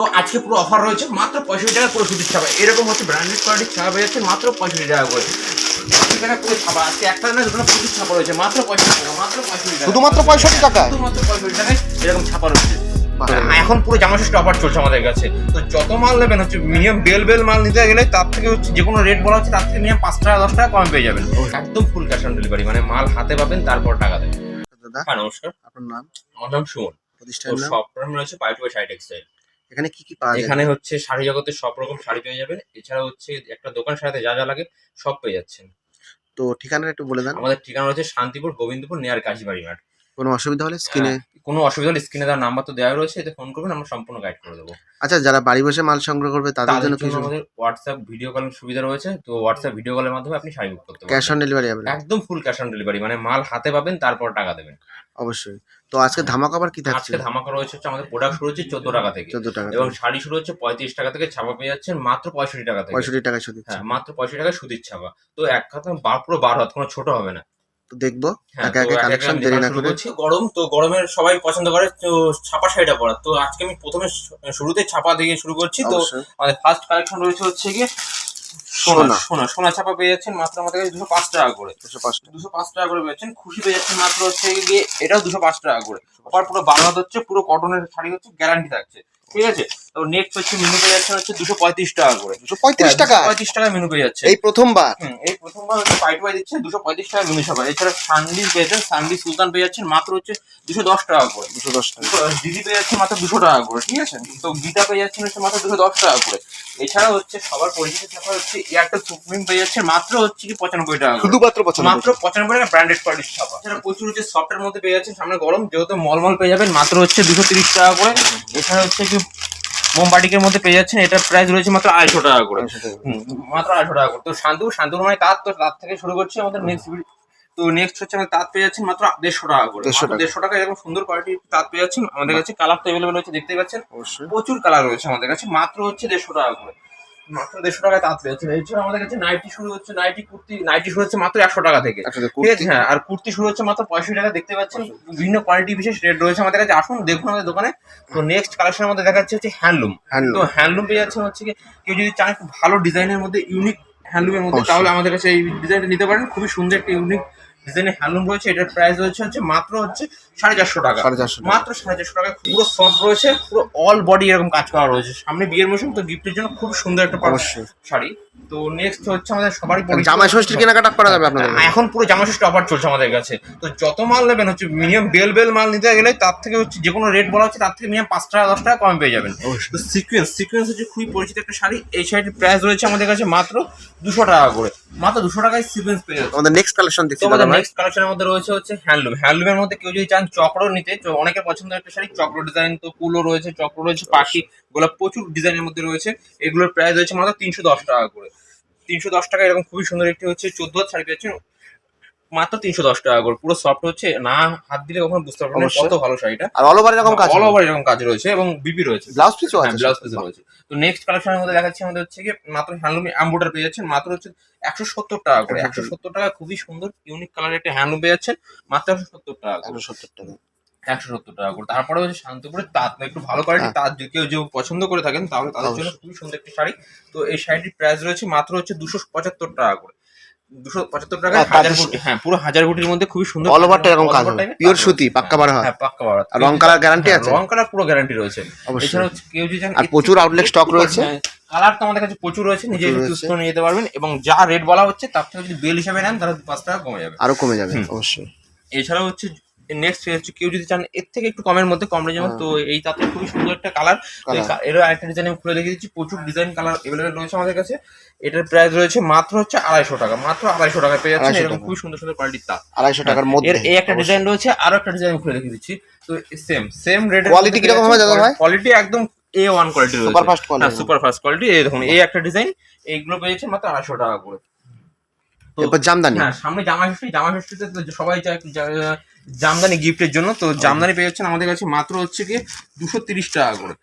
তো আজকে পুরো অফার রয়েছে মাত্র পঁয়ষট্টি টাকা পুরো সুতির ছাপা। এরকম হচ্ছে ব্র্যান্ডেড কোয়ালিটির ছাপা যাচ্ছে মাত্র পঁয়ষট্টি টাকা করে। পুরো ছাপা আজকে একটা না দুটো প্রচুর ছাপা রয়েছে মাত্র পঁয়ষট্টি টাকা মাত্র পঁয়ষট্টি টাকা। শুধুমাত্র পঁয়ষট্টি টাকায়? শুধুমাত্র পঁয়ষট্টি টাকায় এরকম ছাপা রয়েছে। এখন পুরো জামা ষষ্ঠী অফার চলছে আমাদের কাছে। তো যত মাল নেবেন হচ্ছে মিনিমাম বেল বেল মাল নিতে গেলে তার থেকে হচ্ছে যে কোনো রেট বলা হচ্ছে তার থেকে মিনিমাম পাঁচ টাকা দশ টাকা কমে পেয়ে যাবেন। একদম ফুল ক্যাশ অন ডেলিভারি মানে মাল হাতে পাবেন তারপর টাকা দেবেন। দাদা হ্যাঁ নমস্কার। আপনার নাম? আমার নাম সুমন। রকম রয়েছে টেক্সটাইল এখানে কি কি পাওয়া যায়? এখানে হচ্ছে শাড়ি জগতের সব রকম শাড়ি পেয়ে যাবেন। এছাড়া হচ্ছে একটা দোকান সাথে যা যা লাগে সব পেয়ে যাচ্ছেন। তো ঠিকানাটা একটু বলে দেন। আমাদের ঠিকানা হচ্ছে শান্তিপুর গোবিন্দপুর নেয়ার কাশিবাড়ি মাঠ। কোনো অসুবিধা হলে স্ক্রিনে হ্যাঁ, কোনো অসুবিধা হলে স্ক্রিনে দেওয়ার নাম্বার তো দেওয়া রয়েছে এতে ফোন করবেন আমরা সম্পূর্ণ গাইড করে দেবো। আচ্ছা যারা বাড়ি বসে মাল সংগ্রহ করবে তাদের জন্য কি জন্য আমাদের হোয়াটসঅ্যাপ ভিডিও কলের সুবিধা রয়েছে তো হোয়াটসঅ্যাপ ভিডিও কলের মাধ্যমে আপনি শাড়ি বুক করতে পারবেন ক্যাশ অন ডেলিভারি হবে একদম ফুল ক্যাশ অন ডেলিভারি মানে মাল হাতে পাবেন তারপর টাকা দেবেন। অবশ্যই। তো আজকে ধামাকা আবার কি থাকছে? আজকে ধামাকা রয়েছে হচ্ছে আমাদের প্রোডাক্ট শুরু হচ্ছে চোদ্দ টাকা থেকে। চোদ্দ টাকা এবং শাড়ি শুরু হচ্ছে পঁয়ত্রিশ টাকা থেকে ছাপা পেয়ে যাচ্ছেন মাত্র পঁয়ষট্টি টাকা থেকে। পঁয়ষট্টি টাকায় শুধু হ্যাঁ মাত্র পঁয়ষট্টি টাকা সুদির ছাপা। তো এক কথা পুরো বার হাত কোনো ছোট হবে না। দেখব। হ্যাঁ, একে একে একে কালেকশন দেরি না করে। গরম তো গরমের সবাই পছন্দ করে তো ছাপা শাড়িটা পরা। তো আজকে আমি প্রথমে শুরুতে ছাপা দিয়ে শুরু করছি তো আমাদের ফার্স্ট কালেকশন রয়েছে হচ্ছে গিয়ে সোনা। সোনা। সোনা ছাপা পেয়ে যাচ্ছেন মাত্র আমাদের কাছে দুশো পাঁচ টাকা করে। দুশো পাঁচ টাকা। দুশো পাঁচ টাকা করে পেয়ে যাচ্ছেন খুশি পেয়ে যাচ্ছেন মাত্র হচ্ছে গিয়ে এটাও দুশো পাঁচ টাকা করে। আবার পুরো বারো হচ্ছে পুরো কটনের শাড়ি হচ্ছে গ্যারান্টি থাকছে। ঠিক আছে? তো নেক্সট হচ্ছে মেনু পেয়ে যাচ্ছেন হচ্ছে দুশো পঁয়ত্রিশ টাকা করে। দুশো পঁয়ত্রিশ টাকা? পঁয়ত্রিশ টাকা মেনু পেয়ে যাচ্ছে। এই প্রথমবার? হুম, এই প্রথমবার হচ্ছে পাইট বাই দিচ্ছে দুশো পঁয়ত্রিশ টাকা মিনি সবার। এছাড়া সান্ডিল পেয়েছেন সান্ডি সুলতান পেয়ে যাচ্ছেন মাত্র হচ্ছে দুশো দশ টাকা করে। দুশো দশ টাকা। দিদি পেয়ে যাচ্ছে মাত্র দুশো টাকা করে ঠিক আছে? তো গীতা পেয়ে যাচ্ছেন হচ্ছে মাত্র দুশো দশ টাকা করে। এছাড়া হচ্ছে সবার পরিচিত থাকা হচ্ছে এয়ারটেল সুপ্রিম পেয়ে যাচ্ছে মাত্র হচ্ছে কি পঁচানব্বই টাকা শুধুমাত্র মাত্র পঁচানব্বই টাকা ব্র্যান্ডেড কোয়ালিটির ছাপা এছাড়া প্রচুর হচ্ছে সফটের মধ্যে পেয়ে যাচ্ছেন সামনে গরম যেহেতু মলমল পেয়ে যাবেন মাত্র হচ্ছে দুশো তিরিশ টাকা করে। এছাড়া হচ্ছে কি মোমবাটিকের মধ্যে পেয়ে যাচ্ছেন এটার প্রাইস রয়েছে মাত্র আড়াইশো টাকা করে। মাত্র আড়াইশো টাকা করে। তো শান্তু শান্তুর মানে তাঁত তো তার থেকে শুরু করছি আমাদের নেক্সট তো নেক্সট হচ্ছে আমাদের তাঁত পেয়ে যাচ্ছেন মাত্র দেড়শো টাকা করে। 150 দেড়শো টাকা এরকম সুন্দর কোয়ালিটির তাঁত পেয়ে যাচ্ছেন। আমাদের কাছে কালার তো অ্যাভেলেবেল হচ্ছে দেখতে পাচ্ছেন। প্রচুর কালার রয়েছে আমাদের কাছে মাত্র হচ্ছে দেড়শো টাকা করে। মাত্র দেড়শো টাকায় তাঁত পেয়ে যাচ্ছেন এছাড়া আমাদের কাছে নাইটি শুরু হচ্ছে নাইটি কুর্তি নাইটি শুরু হচ্ছে মাত্র একশো টাকা থেকে। ঠিক আছে? হ্যাঁ আর কুর্তি শুরু হচ্ছে মাত্র পঁয়ষট্টি টাকা দেখতে পাচ্ছেন বিভিন্ন কোয়ালিটি বিশেষ রেট রয়েছে আমাদের কাছে। আসুন দেখুন আমাদের দোকানে। তো নেক্সট কালেকশন আমাদের দেখাচ্ছে হচ্ছে হ্যান্ডলুম তো হ্যান্ডলুম পেয়ে যাচ্ছে হচ্ছে কি কেউ যদি চান ভালো ডিজাইনের মধ্যে ইউনিক হ্যান্ডলুমের মধ্যে তাহলে আমাদের কাছে এই ডিজাইনটা নিতে পারেন। খুবই সুন্দর একটা ইউনিক ডিজাইনের হ্যান্ডলুম রয়েছে এটার প্রাইস রয়েছে হচ্ছে মাত্র হচ্ছে সাড়ে চারশো টাকা। সাড়ে চারশো মাত্র সাড়ে চারশো টাকা পুরো সফট রয়েছে পুরো অল বডি এরকম কাজ করা রয়েছে। সামনে বিয়ের মৌসুম তো গিফটের জন্য খুব সুন্দর একটা শাড়ি। তো নেক্সট হচ্ছে আমাদের সবারই পরিচিত- জামাই ষষ্ঠীর কেনাকাটা করা যাবে আপনাদের এখন পুরো জামা ষষ্ঠী অফার চলছে আমাদের কাছে। তো যত মাল নেবেন হচ্ছে মিনিমাম বেল বেল মাল নিতে গেলে তার থেকে হচ্ছে যে কোনো রেট বলা হচ্ছে তার থেকে মিনিমাম পাঁচ টাকা দশ টাকা কমে পেয়ে যাবেন। তো সিকোয়েন্স সিকোয়েন্স হচ্ছে খুবই পরিচিত একটা শাড়ি। এই শাড়িটির প্রাইস রয়েছে আমাদের কাছে মাত্র দুশো টাকা করে। মাত্র দুশো টাকায় সিকোয়েন্স পেয়ে যাচ্ছে। আমাদের নেক্সট কালেকশন দেখছি আমাদের নেক্সট কালেকশনের মধ্যে রয়েছে হচ্ছে হ্যান্ডলুম হ্যান্ডলুমের মধ্যে কেউ যদি চান চক্র নিতে অনেকের পছন্দের একটা শাড়ি চক্র ডিজাইন তো কুলো রয়েছে চক্র রয়েছে পাখি। গোলাপ প্রচুর ডিজাইনের মধ্যে রয়েছে। এগুলোর প্রাইস রয়েছে মাত্র তিনশো দশ টাকা করে। তিনশো দশ টাকা এরকম খুবই সুন্দর একটি হচ্ছে চোদ্দ হাত শাড়ি পেয়েছেন মাত্র তিনশো দশ টাকা করে। পুরো সফট হচ্ছে না হাত দিলে কখনো বুঝতে পারবেন না। কত ভালো শাড়িটা। আর অল ওভার এরকম কাজ অল ওভার এরকম কাজ রয়েছে এবং বিপি রয়েছে। ব্লাউজ হ্যাঁ আছে ব্লাউজ পিস রয়েছে। তো নেক্সট কালেকশনের মধ্যে দেখাচ্ছি আমাদের হচ্ছে কি মাত্র হ্যান্ডলুম অ্যাম্বোটার পেয়ে যাচ্ছেন মাত্র হচ্ছে একশো সত্তর টাকা করে। একশো সত্তর। টাকা খুবই সুন্দর ইউনিক কালারের একটা হ্যান্ডলুম পেয়ে যাচ্ছেন মাত্র একশো সত্তর টাকা একশো সত্তর টাকা। একশো সত্তর টাকা করে। তারপরে হচ্ছে শান্তিপুরের তাঁত একটু ভালো কোয়ালিটি হ্যাঁ। তাঁত কেউ যে পছন্দ করে থাকেন তাহলে তাদের জন্য খুবই সুন্দর একটি শাড়ি। তো এই শাড়িটির প্রাইস রয়েছে মাত্র হচ্ছে দুশো পঁচাত্তর টাকা করে। দুশো পঁচাত্তর টাকা হ্যাঁ, হাজার হ্যাঁ পুরো হাজার মধ্যে খুবই সুন্দর অল ওভারটা এরকম কাজ পিওর সুতি পাক্কা বারো হাত হ্যাঁ পাক্কা বাড়া আর রং কালার গ্যারান্টি আছে। রং কালার পুরো গ্যারান্টি রয়েছে। এছাড়া হচ্ছে কেউ যদি আর প্রচুর আউটলেট স্টক রয়েছে। কালার তো আমাদের কাছে প্রচুর রয়েছে নিজে চুজ করে পারবেন এবং যা রেট বলা হচ্ছে তার থেকে যদি বেল হিসাবে নেন তাহলে পাঁচ টাকা কমে যাবে। আরও কমে যাবে অবশ্যই। এছাড়াও হচ্ছে নেক্সট কেউ যদি চান এর থেকে একটু কমের মধ্যে কম রেঞ্জের তো এই তাতে খুবই সুন্দর একটা কালার। এরও আরেকটা ডিজাইন আমি খুলে দেখিয়ে দিচ্ছি প্রচুর ডিজাইন কালার এভেলেবেল রয়েছে আমাদের কাছে। এটার প্রাইস রয়েছে মাত্র হচ্ছে আড়াইশো টাকা মাত্র আড়াইশো টাকা পেয়ে যাচ্ছেন এরকম খুবই সুন্দর সুন্দর কোয়ালিটির তার আড়াইশো টাকার মধ্যে। এই একটা ডিজাইন রয়েছে আরও একটা ডিজাইন আমি খুলে দেখিয়ে দিচ্ছি। তো সেম সেম রেট কোয়ালিটি কীরকম হবে দাদা ভাই? কোয়ালিটি একদম A one quality super fast quality super fast quality এই দেখুন এই একটা ডিজাইন এইগুলো পেয়েছে মাত্র আড়াইশো টাকা করে। এরপর জামদানি। হ্যাঁ সামনে জামা ষষ্ঠী জামা ষষ্ঠীতে সবাই চায় জামদানি গিফটের জন্য। তো জামদানি পেয়ে যাচ্ছেন আমাদের কাছে মাত্র হচ্ছে কি দুশো তিরিশ টাকা করে।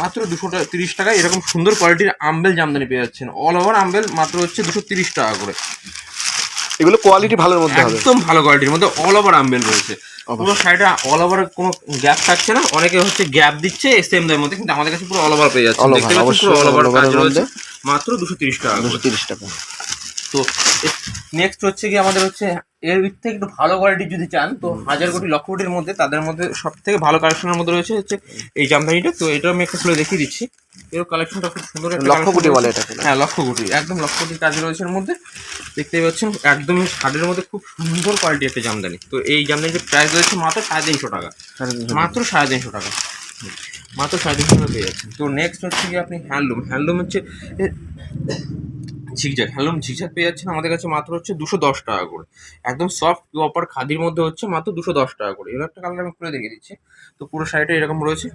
মাত্র দুশো তিরিশ টাকা এরকম সুন্দর কোয়ালিটির আম্বেল জামদানি পেয়ে যাচ্ছেন। অল ওভার আম্বেল মাত্র হচ্ছে দুশো তিরিশ টাকা করে। এগুলো কোয়ালিটি ভালোর মধ্যে হবে। একদম ভালো কোয়ালিটির মধ্যে অল ওভার আম্বেল রয়েছে। পুরো শাড়িটা অল ওভার কোনো গ্যাপ থাকছে না। অনেকে হচ্ছে গ্যাপ দিচ্ছে সেম দামের মধ্যে কিন্তু আমাদের কাছে পুরো অল ওভার পেয়ে যাচ্ছে। দেখতে পাচ্ছেন পুরো অল ওভার কাজ রয়েছে। মাত্র দুশো তিরিশ টাকা দুশো তিরিশ টাকা। তো নেক্সট হচ্ছে কি আমাদের হচ্ছে এর থেকে একটু ভালো কোয়ালিটি যদি চান তো হাজার কোটি লক্ষ কোটির মধ্যে তাদের মধ্যে সব থেকে ভালো কালেকশনের মধ্যে রয়েছে হচ্ছে এই জামদানিটা। তো এটা আমি একটা খুলে দেখিয়ে দিচ্ছি। এর কালেকশনটা খুব সুন্দর লক্ষ কোটি বলে এটা হ্যাঁ লক্ষ কোটি একদম লক্ষ কোটি কাজ রয়েছে এর মধ্যে। দেখতেই পাচ্ছেন একদমই শাড়ির মধ্যে খুব সুন্দর কোয়ালিটি একটা জামদানি। তো এই জামদানিটার প্রাইস রয়েছে মাত্র সাড়ে তিনশো টাকা। মাত্র সাড়ে তিনশো টাকা। মাত্র সাড়ে তিনশো টাকা পেয়ে যাচ্ছেন। তো নেক্সট হচ্ছে কি আপনি হ্যান্ডলুম হ্যান্ডলুম হচ্ছে ঝিকঝাক হ্যালোম ঝিকঝাক পেয়ে যাচ্ছেন। আমাদের কাছে মাত্র হচ্ছে দুশো দশ টাকা করে। একদম সফট প্রপার খাদির মধ্যে হচ্ছে মাত্র দুশো দশ টাকা করে। এবার একটা কালার আমি খুলে দেখিয়ে দিচ্ছি। তো পুরো শাড়িটা এরকম রয়েছে।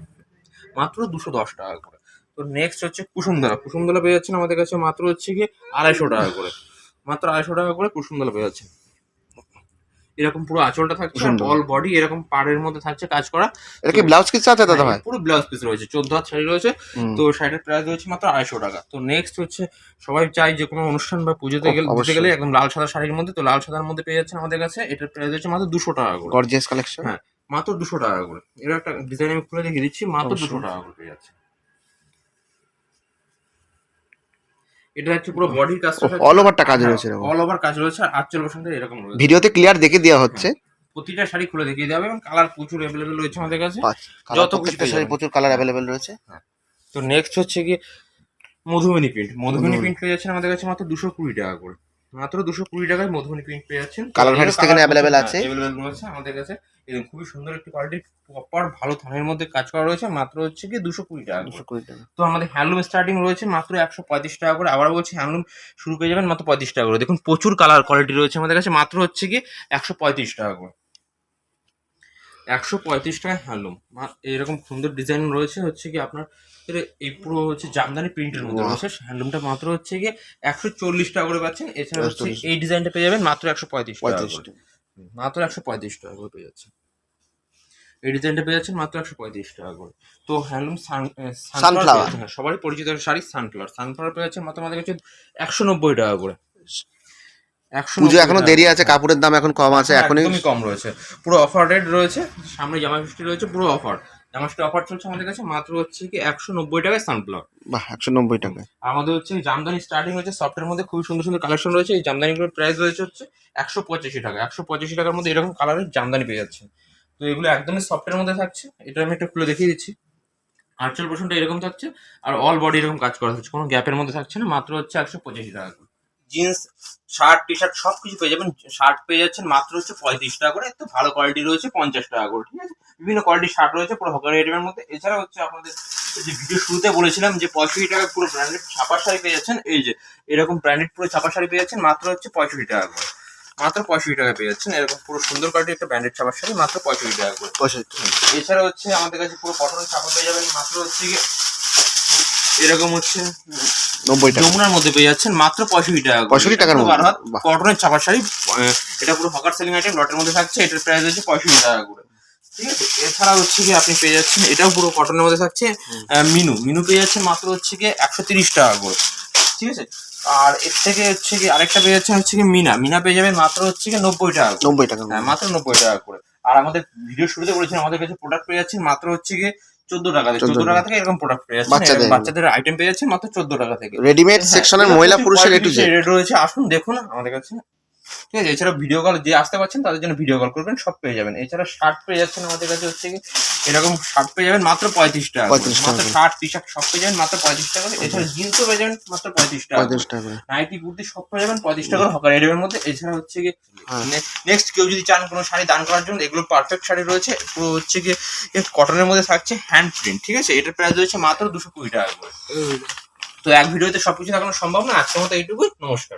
মাত্র দুশো দশ টাকা করে। তো নেক্সট হচ্ছে কুসুমদলা। কুসুমদলা পেয়ে যাচ্ছেন আমাদের কাছে মাত্র হচ্ছে গিয়ে আড়াইশো টাকা করে। মাত্র আড়াইশো টাকা করে কুসুমদলা পেয়ে যাচ্ছেন। এরকম পুরো আঁচলটা থাকছে। অল বডি এরকম পাড়ের মধ্যে থাকছে কাজ করা। এটা কি ব্লাউজ কিছু আছে দাদা ভাই? হ্যাঁ, পুরো ব্লাউজ পিস রয়েছে চোদ্দ হাত শাড়ি রয়েছে। তো শাড়ির প্রাইস রয়েছে মাত্র আড়াইশো টাকা। তো নেক্সট হচ্ছে সবাই চাই যে কোনো অনুষ্ঠান বা পুজোতে গেলে দিতে গেলে একদম লাল সাদা শাড়ির মধ্যে তো লাল সাদার মধ্যে পেয়ে যাচ্ছেন আমাদের কাছে। এটার প্রাইস হচ্ছে মাত্র দুশো টাকা করে। গর্জিয়াস কালেকশন হ্যাঁ মাত্র দুশো টাকা করে। এর একটা ডিজাইন আমি খুলে দেখিয়ে দিচ্ছি মাত্র অবশ্যই। দুশো টাকা করে পেয়ে যাচ্ছে। এটা হচ্ছে পুরো বডির কাজটা অল ওভারটা কাজ রয়েছে এরকম। অল ওভার কাজ রয়েছে আর আটচল বসন্ত এরকম রয়েছে। ভিডিওতে ক্লিয়ার দেখে দেওয়া হচ্ছে। প্রতিটা শাড়ি খুলে দেখিয়ে দেবে এবং কালার প্রচুর অ্যাভেলেবেল রয়েছে আমাদের কাছে। যত কিছু শাড়ি প্রচুর কালার অ্যাভেলেবেল রয়েছে। তো নেক্সট হচ্ছে কি মধুবনী প্রিন্ট মধুবনী। প্রিন্ট পেয়ে যাচ্ছেন আমাদের কাছে মাত্র দুশো কুড়ি টাকা করে। মাত্র দুশো কুড়ি টাকায় মধুবনী প্রিন্ট পেয়ে যাচ্ছেন। Varieties তো এখানে available আছে। অ্যাভেলেবেল রয়েছে আমাদের কাছে। এরকম খুবই সুন্দর একটি কোয়ালিটি প্রপার ভালো থানের মধ্যে কাজ করা রয়েছে মাত্র হচ্ছে কি দুশো কুড়ি টাকা দুশো কুড়ি টাকা। তো আমাদের হ্যান্ডলুম স্টার্টিং রয়েছে মাত্র একশো পঁয়ত্রিশ টাকা করে। আবার বলছি হ্যান্ডলুম শুরু পেয়ে যাবেন মাত্র পঁয়ত্রিশ টাকা করে। দেখুন প্রচুর কালার কোয়ালিটি রয়েছে আমাদের কাছে মাত্র হচ্ছে কি একশো পঁয়ত্রিশ টাকা করে। একশো পঁয়ত্রিশ টাকা হ্যান্ডলুম এরকম সুন্দর ডিজাইন রয়েছে হচ্ছে কি আপনার এই পুরো হচ্ছে জামদানি প্রিন্টের মধ্যে রয়েছে। হ্যান্ডলুমটা মাত্র হচ্ছে গিয়ে একশো চল্লিশ টাকা করে পাচ্ছেন। এছাড়া হচ্ছে 140 এই ডিজাইনটা পেয়ে যাবেন মাত্র একশো পঁয়ত্রিশ টাকা করে। মাত্র একশো পঁয়ত্রিশ টাকা করে পেয়ে যাচ্ছে এই ডিজাইনটা পেয়ে যাচ্ছেন মাত্র একশো পঁয়ত্রিশ টাকা করে। তো হ্যান্ডলুম। সানফ্লাওয়ার হ্যাঁ সবারই পরিচিত শাড়ি সানফ্লাওয়ার সানফ্লাওয়ার পেয়ে যাচ্ছেন মাত্র আমাদের কাছে একশো নব্বই টাকা করে। একশো পুজো এখনও দেরি আছে কাপড়ের দাম এখন কম আছে এখনই কম রয়েছে। পুরো অফার রেট রয়েছে সামনে জামা ষষ্ঠী রয়েছে পুরো অফার ষষ্ঠী অফার চলছে আমাদের কাছে মাত্র হচ্ছে কি একশো নব্বই টাকায় সানফ্লাওয়ার বাহ একশো নব্বই টাকা আমাদের হচ্ছে জামদানি স্টার্টিং হচ্ছে সফটের মধ্যে খুবই সুন্দর সুন্দর কালেকশন রয়েছে। এই জামদানিগুলোর প্রাইস রয়েছে হচ্ছে একশো পঁচাশি টাকা। একশো পঁচাশি টাকার মধ্যে এরকম কালারের জামদানি পেয়ে যাচ্ছে তো এগুলো একদমই সফটের মধ্যে থাকছে। এটা আমি একটা খুলে দেখিয়ে দিচ্ছি। আটচল পোর্শনটা এরকম থাকছে আর অল বডি এরকম কাজ করা হচ্ছে। কোনো গ্যাপের মধ্যে থাকছে না মাত্র হচ্ছে একশো পঁচাশি টাকা করে। জিন্স শার্ট টি শার্ট সব কিছু পেয়ে যাবেন। শার্ট পেয়ে যাচ্ছেন মাত্র হচ্ছে পঁয়ত্রিশ টাকা করে। একটু ভালো কোয়ালিটি রয়েছে পঞ্চাশ টাকা করে ঠিক আছে? বিভিন্ন কোয়ালিটির শার্ট রয়েছে পুরো হকার আইটেমের মধ্যে। এছাড়া হচ্ছে আপনাদের যে ভিডিও শুরুতে বলেছিলাম যে পঁয়ষট্টি টাকা পুরো ব্র্যান্ডেড ছাপা শাড়ি পেয়ে যাচ্ছেন এই যে এরকম ব্র্যান্ডেড পুরো ছাপা শাড়ি পেয়ে যাচ্ছেন মাত্র হচ্ছে পঁয়ষট্টি টাকা করে। মাত্র পঁয়ষট্টি টাকা পেয়ে যাচ্ছেন এরকম পুরো সুন্দর কোয়ালিটির একটা ব্র্যান্ডেড ছাপার শাড়ি মাত্র পঁয়ষট্টি টাকা করে। পঁয়ষট্টি এছাড়া হচ্ছে আমাদের কাছে পুরো কটন ছাপা পেয়ে যাবেন মাত্র হচ্ছে গিয়ে এরকম হচ্ছে। নব্বই টাকা। মধ্যে পেয়ে যাচ্ছেন মাত্র পঁয়ষট্টি টাকা টাকার কটনের শাড়ি এটা পুরো সেলিং আইটেম মধ্যে থাকছে এটার প্রাইস হচ্ছে পঁয়ষট্টি টাকা করে। ঠিক আছে? এছাড়া হচ্ছে কি আপনি পেয়ে যাচ্ছেন এটাও পুরো কটনের মধ্যে থাকছে মিনু। মিনু পেয়ে যাচ্ছেন মাত্র হচ্ছে কি একশো তিরিশ টাকা করে। ঠিক আছে? আর এর থেকে হচ্ছে কি আরেকটা পেয়ে যাচ্ছেন হচ্ছে কি মিনা। মিনা পেয়ে যাবেন মাত্র হচ্ছে কি নব্বই টাকা নব্বই টাকা হ্যাঁ মাত্র নব্বই টাকা করে। আর আমাদের ভিডিও শুরুতে বলেছেন আমাদের কাছে প্রোডাক্ট পেয়ে যাচ্ছেন মাত্র হচ্ছে কি 14 টাকা থেকে 14 টাকা থেকে এরকম প্রোডাক্ট বাচ্চাদের। আইটেম পেয়ে যাচ্ছে মাত্র 14 টাকা থেকে। রেডিমেড সেকশনের হ্যাঁ, মহিলা পুরুষের একটু রেট রয়েছে আসুন দেখুন আমাদের কাছে। ঠিক আছে এছাড়া ভিডিও কল যে আসতে পারছেন তাদের জন্য ভিডিও কল করবেন সব পেয়ে যাবেন। এছাড়া শার্ট পেয়ে যাচ্ছেন আমাদের কাছে হচ্ছে কি এরকম শার্ট পেয়ে যাবেন মাত্র পঁয়ত্রিশ টাকা করে। 35 টাকা মাত্র শার্ট টি শার্ট সব পেয়ে যাবেন মাত্র পঁয়ত্রিশ টাকা করে। এছাড়া জিন্সও পেয়ে যাবেন মাত্র পঁয়ত্রিশ টাকা টাকা নাইটি কুর্তি সব পেয়ে যাবেন পঁয়ত্রিশ টাকার হকার এরিয়ার মধ্যে। এছাড়া হচ্ছে কি হ্যাঁ। নেক্সট কেউ যদি চান কোনো শাড়ি দান করার জন্য এগুলো পারফেক্ট শাড়ি রয়েছে। পুরো হচ্ছে কি কটনের মধ্যে থাকছে হ্যান্ড প্রিন্ট ঠিক আছে? এটার প্রাইস রয়েছে মাত্র দুশো কুড়ি টাকা করে। তো এক ভিডিওতে সবকিছু দেখানো সম্ভব না। আজকের মতো এইটুকুই। নমস্কার।